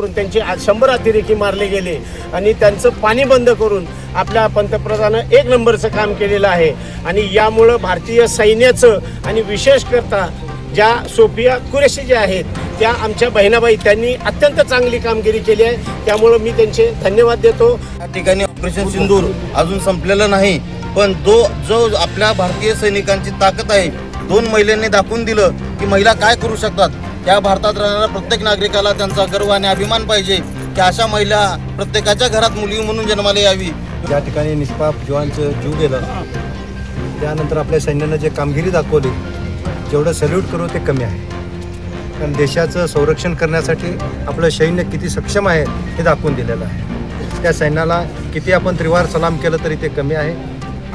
करून त्यांचे आज शंभर अतिरेकी मारले गेले आणि त्यांचं पाणी बंद करून आपल्या पंतप्रधानं एक नंबरचं काम केलेलं आहे. आणि यामुळं भारतीय सैन्याचं आणि विशेष करता ज्या सोफिया कुरेशी ज्या आहेत त्या आमच्या बहिणाबाई त्यांनी अत्यंत चांगली कामगिरी केली आहे. त्यामुळं मी त्यांचे धन्यवाद देतो. या ठिकाणी ऑपरेशन सिंदूर अजून संपलेलं नाही पण जो जो आपल्या भारतीय सैनिकांची ताकद आहे दोन महिलांनी दाखवून दिलं की महिला काय करू शकतात. त्या भारतात राहणाऱ्या प्रत्येक नागरिकाला त्यांचा गर्व आणि अभिमान पाहिजे की अशा महिला प्रत्येकाच्या घरात मुली म्हणून जन्माला यावी. ज्या ठिकाणी निष्पाप जीवांचं जीव गेलं त्यानंतर आपल्या सैन्यानं जे कामगिरी दाखवली जेवढं सल्यूट करू ते कमी आहे. कारण देशाचं संरक्षण करण्यासाठी आपलं सैन्य किती सक्षम आहे हे दाखवून दिलेलं आहे. त्या सैन्याला किती आपण त्रिवार सलाम केलं तरी ते कमी आहे.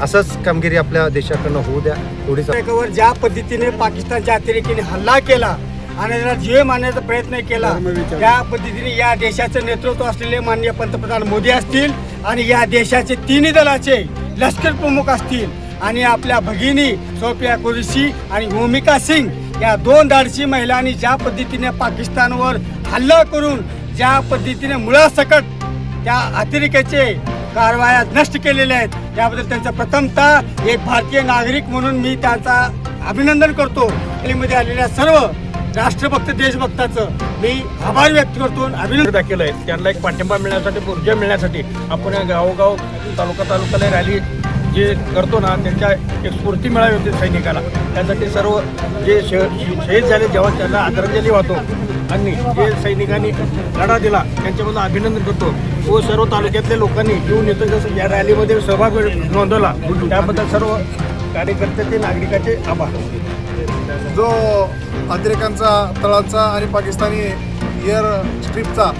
असंच कामगिरी आपल्या देशाकडनं होऊ द्या वर ज्या पद्धतीने पाकिस्तानच्या अतिरेकीने हल्ला केला आणि त्याला जीव मारण्याचा प्रयत्न केला. त्या पद्धतीने या देशाचं नेतृत्व असलेले माननीय पंतप्रधान मोदी असतील आणि या देशाचे तिन्ही दलाचे लष्कर प्रमुख असतील. आणि आपल्या भगिनी सोफिया कुरेशी आणि भूमिका सिंग या दोन धाडसी महिलांनी ज्या पद्धतीने पाकिस्तानवर हल्ला करून ज्या पद्धतीने मुळासकट त्या अतिरेक्याचे कारवाया नष्ट केलेल्या आहेत त्याबद्दल त्यांचा प्रथमतः एक भारतीय नागरिक म्हणून मी त्यांचा अभिनंदन करतो. दिल्लीमध्ये आलेल्या सर्व राष्ट्रभक्त देशभक्ताचं मी आभार व्यक्त करतो अभिनंदन दाखल आहे. त्यांना एक पाठिंबा मिळण्यासाठी ऊर्जा मिळण्यासाठी आपण या गावोगाव तालुका तालुक्याला रॅली जे करतो ना त्यांच्या एक स्फूर्ती मिळावी होती सैनिकाला. त्यासाठी सर्व जे श शहीद झाले जेव्हा त्यांना आदरांजली वाहतो आणि जे सैनिकांनी लढा दिला त्यांच्याबद्दल अभिनंदन करतो. व सर्व तालुक्यातल्या लोकांनी येऊन येतो जसं या रॅलीमध्ये सहभाग नोंदवला त्याबद्दल सर्व कार्यकर्त्याचे नागरिकाचे आभार. जो अतिरेकांचा तळाचा आणि पाकिस्तानी एअर स्ट्रीपचा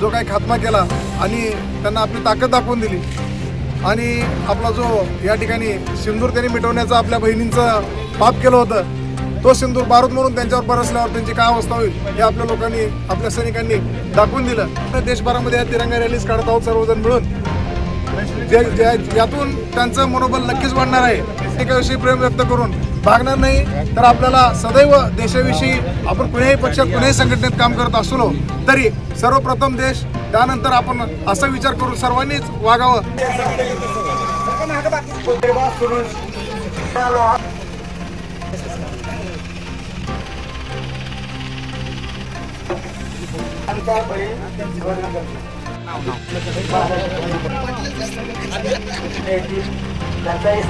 जो काही खात्मा केला आणि त्यांना आपली ताकद दाखवून दिली आणि आपला जो या ठिकाणी सिंदूर त्यांनी मिटवण्याचा आपल्या बहिणींचं पाप केलं होतं तो सिंदूर बारूद म्हणून त्यांच्यावर बरसल्यावर त्यांची काय अवस्था होईल हे आपल्या लोकांनी आपल्या सैनिकांनी दाखवून दिलं. तर देशभरामध्ये या तिरंगा रॅलीज काढत आहोत सर्वजण मिळून. यातून त्यांचं मनोबल नक्कीच वाढणार आहे. एकाविषयी प्रेम व्यक्त करून भागणार नाही. तर आपल्याला सदैव देशाविषयी आपण कुण्याही पक्षात कुण्याही संघटनेत काम करत असलो तरी सर्वप्रथम देश त्यानंतर आपण असा विचार करून सर्वांनीच वागावं. त्यांचाही